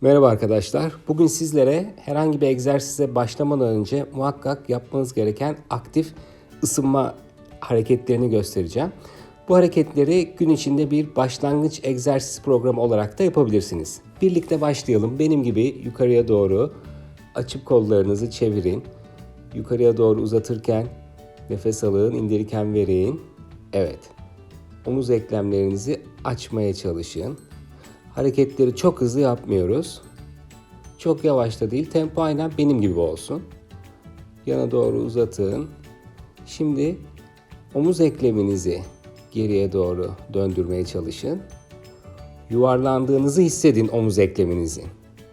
Merhaba arkadaşlar. Bugün sizlere herhangi bir egzersize başlamadan önce muhakkak yapmanız gereken aktif ısınma hareketlerini göstereceğim. Bu hareketleri gün içinde bir başlangıç egzersiz programı olarak da yapabilirsiniz. Birlikte başlayalım. Benim gibi yukarıya doğru açıp kollarınızı çevirin. Yukarıya doğru uzatırken nefes alın, indirirken verin. Evet. Omuz eklemlerinizi açmaya çalışın. Hareketleri çok hızlı yapmıyoruz. Çok yavaş da değil. Tempo aynen benim gibi olsun. Yana doğru uzatın. Şimdi omuz ekleminizi geriye doğru döndürmeye çalışın. Yuvarlandığınızı hissedin omuz ekleminizi.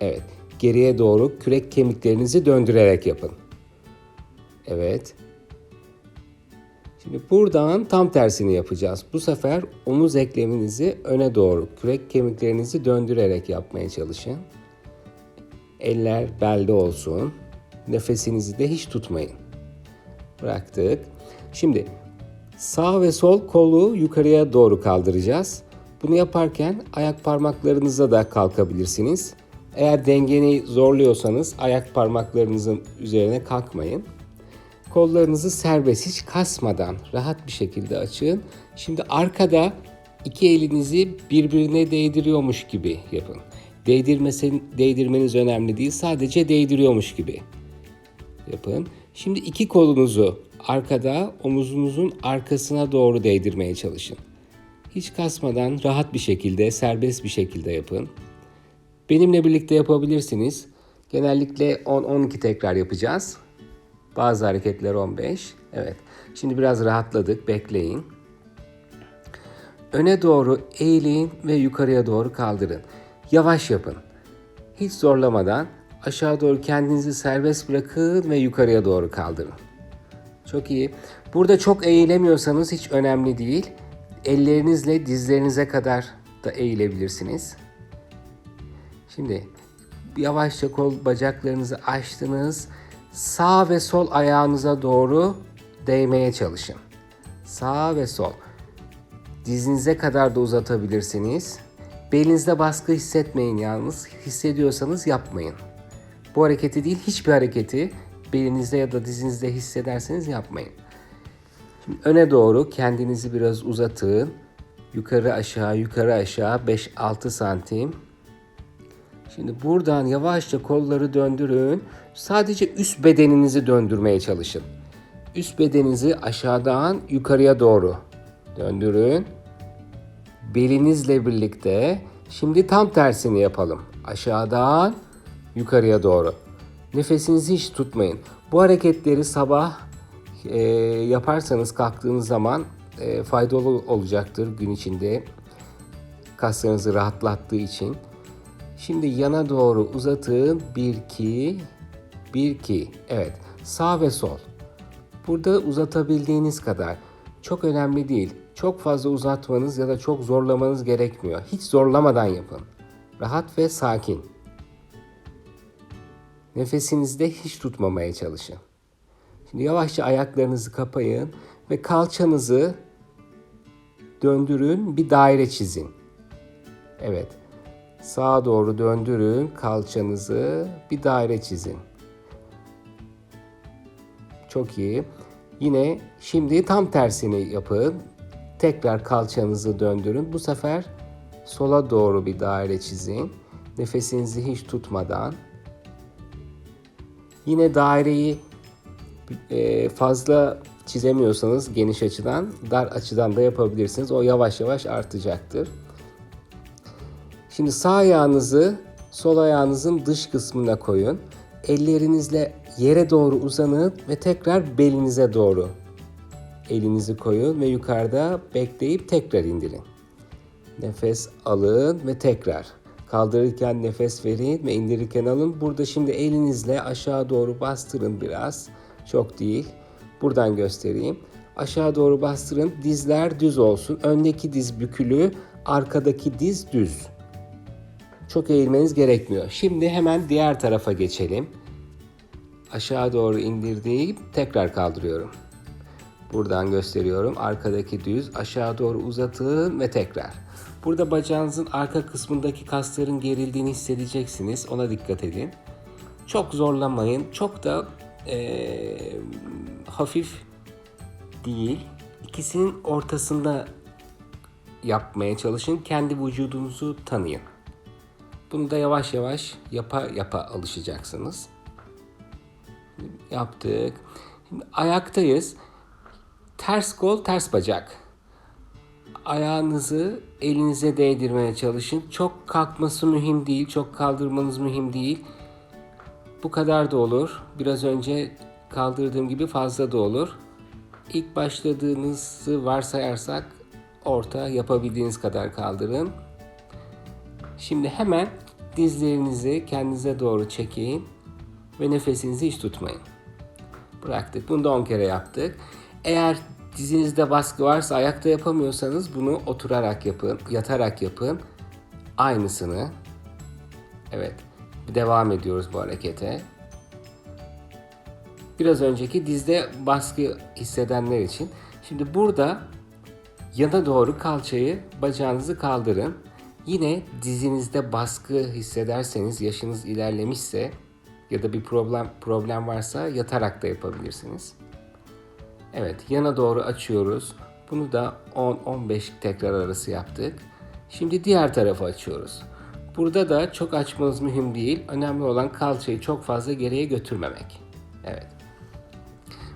Evet. Geriye doğru kürek kemiklerinizi döndürerek yapın. Evet. Şimdi buradan tam tersini yapacağız. Bu sefer omuz ekleminizi öne doğru, kürek kemiklerinizi döndürerek yapmaya çalışın. Eller belde olsun. Nefesinizi de hiç tutmayın. Bıraktık. Şimdi sağ ve sol kolu yukarıya doğru kaldıracağız. Bunu yaparken ayak parmaklarınıza da kalkabilirsiniz. Eğer dengeni zorluyorsanız ayak parmaklarınızın üzerine kalkmayın. Kollarınızı serbest, hiç kasmadan rahat bir şekilde açın. Şimdi arkada iki elinizi birbirine değdiriyormuş gibi yapın. Değdirmesin, değdirmeniz önemli değil, sadece değdiriyormuş gibi yapın. Şimdi iki kolunuzu arkada omuzunuzun arkasına doğru değdirmeye çalışın. Hiç kasmadan rahat bir şekilde, serbest bir şekilde yapın. Benimle birlikte yapabilirsiniz. Genellikle 10-12 tekrar yapacağız. Bazı hareketler 15. Evet. Şimdi biraz rahatladık. Bekleyin. Öne doğru eğilin ve yukarıya doğru kaldırın. Yavaş yapın. Hiç zorlamadan aşağı doğru kendinizi serbest bırakın ve yukarıya doğru kaldırın. Çok iyi. Burada çok eğilemiyorsanız hiç önemli değil. Ellerinizle dizlerinize kadar da eğilebilirsiniz. Şimdi yavaşça kol bacaklarınızı açtınız sağ ve sol ayağınıza doğru değmeye çalışın. Sağ ve sol. Dizinize kadar da uzatabilirsiniz. Belinizde baskı hissetmeyin yalnız. Hissediyorsanız yapmayın. Bu hareketi değil hiçbir hareketi belinizde ya da dizinizde hissederseniz yapmayın. Şimdi öne doğru kendinizi biraz uzatın. Yukarı aşağı yukarı aşağı 5-6 santim. Şimdi buradan yavaşça kolları döndürün. Sadece üst bedeninizi döndürmeye çalışın. Üst bedeninizi aşağıdan yukarıya doğru döndürün. Belinizle birlikte şimdi tam tersini yapalım. Aşağıdan yukarıya doğru. Nefesinizi hiç tutmayın. Bu hareketleri sabah e, yaparsanız kalktığınız zaman e, faydalı olacaktır gün içinde. Kaslarınızı rahatlattığı için. Şimdi yana doğru uzatın. 1 2 1 2. Evet. Sağ ve sol. Burada uzatabildiğiniz kadar. Çok önemli değil. Çok fazla uzatmanız ya da çok zorlamanız gerekmiyor. Hiç zorlamadan yapın. Rahat ve sakin. Nefesinizi de hiç tutmamaya çalışın. Şimdi yavaşça ayaklarınızı kapayın ve kalçanızı döndürün, bir daire çizin. Evet. Sağa doğru döndürün kalçanızı, bir daire çizin. Çok iyi. Yine şimdi tam tersini yapın. Tekrar kalçanızı döndürün. Bu sefer sola doğru bir daire çizin. Nefesinizi hiç tutmadan. Yine daireyi e, fazla çizemiyorsanız geniş açıdan, dar açıdan da yapabilirsiniz. O yavaş yavaş artacaktır. Şimdi sağ ayağınızı sol ayağınızın dış kısmına koyun. Ellerinizle yere doğru uzanın ve tekrar belinize doğru elinizi koyun ve yukarıda bekleyip tekrar indirin. Nefes alın ve tekrar. Kaldırırken nefes verin ve indirirken alın. Burada şimdi elinizle aşağı doğru bastırın biraz. Çok değil. Buradan göstereyim. Aşağı doğru bastırın. Dizler düz olsun. Öndeki diz bükülü, arkadaki diz düz. Çok eğilmeniz gerekmiyor. Şimdi hemen diğer tarafa geçelim. Aşağı doğru indirdiğim tekrar kaldırıyorum. Buradan gösteriyorum. Arkadaki düz aşağı doğru uzatın ve tekrar. Burada bacağınızın arka kısmındaki kasların gerildiğini hissedeceksiniz. Ona dikkat edin. Çok zorlamayın. Çok da eee, hafif değil. İkisinin ortasında yapmaya çalışın. Kendi vücudunuzu tanıyın. Bunu da yavaş yavaş yapa yapa alışacaksınız. Yaptık. Şimdi ayaktayız. Ters kol, ters bacak. Ayağınızı elinize değdirmeye çalışın. Çok kalkması mühim değil, çok kaldırmanız mühim değil. Bu kadar da olur. Biraz önce kaldırdığım gibi fazla da olur. İlk başladığınızı varsayarsak orta yapabildiğiniz kadar kaldırın. Şimdi hemen dizlerinizi kendinize doğru çekin ve nefesinizi hiç tutmayın. Bıraktık. Bunu da 10 kere yaptık. Eğer dizinizde baskı varsa ayakta yapamıyorsanız bunu oturarak yapın, yatarak yapın. Aynısını. Evet. Devam ediyoruz bu harekete. Biraz önceki dizde baskı hissedenler için. Şimdi burada yana doğru kalçayı, bacağınızı kaldırın. Yine dizinizde baskı hissederseniz, yaşınız ilerlemişse ya da bir problem problem varsa yatarak da yapabilirsiniz. Evet, yana doğru açıyoruz. Bunu da 10-15 tekrar arası yaptık. Şimdi diğer tarafı açıyoruz. Burada da çok açmanız mühim değil. Önemli olan kalçayı çok fazla geriye götürmemek. Evet.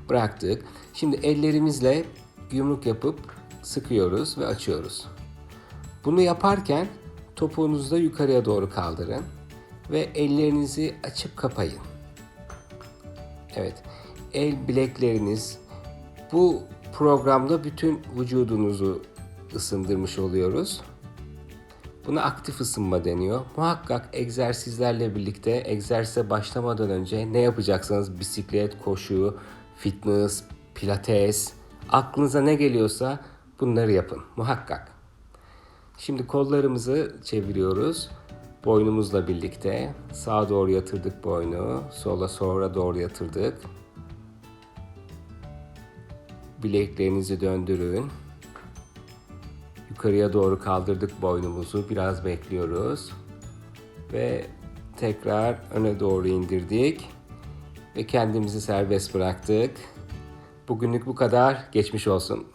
Bıraktık. Şimdi ellerimizle yumruk yapıp sıkıyoruz ve açıyoruz. Bunu yaparken topuğunuzu da yukarıya doğru kaldırın ve ellerinizi açıp kapayın. Evet. El bilekleriniz bu programda bütün vücudunuzu ısındırmış oluyoruz. Buna aktif ısınma deniyor. Muhakkak egzersizlerle birlikte egzersize başlamadan önce ne yapacaksanız bisiklet, koşu, fitness, pilates, aklınıza ne geliyorsa bunları yapın muhakkak. Şimdi kollarımızı çeviriyoruz. Boynumuzla birlikte sağa doğru yatırdık boynu, sola sonra doğru yatırdık. Bileklerinizi döndürün. Yukarıya doğru kaldırdık boynumuzu. Biraz bekliyoruz. Ve tekrar öne doğru indirdik. Ve kendimizi serbest bıraktık. Bugünlük bu kadar. Geçmiş olsun.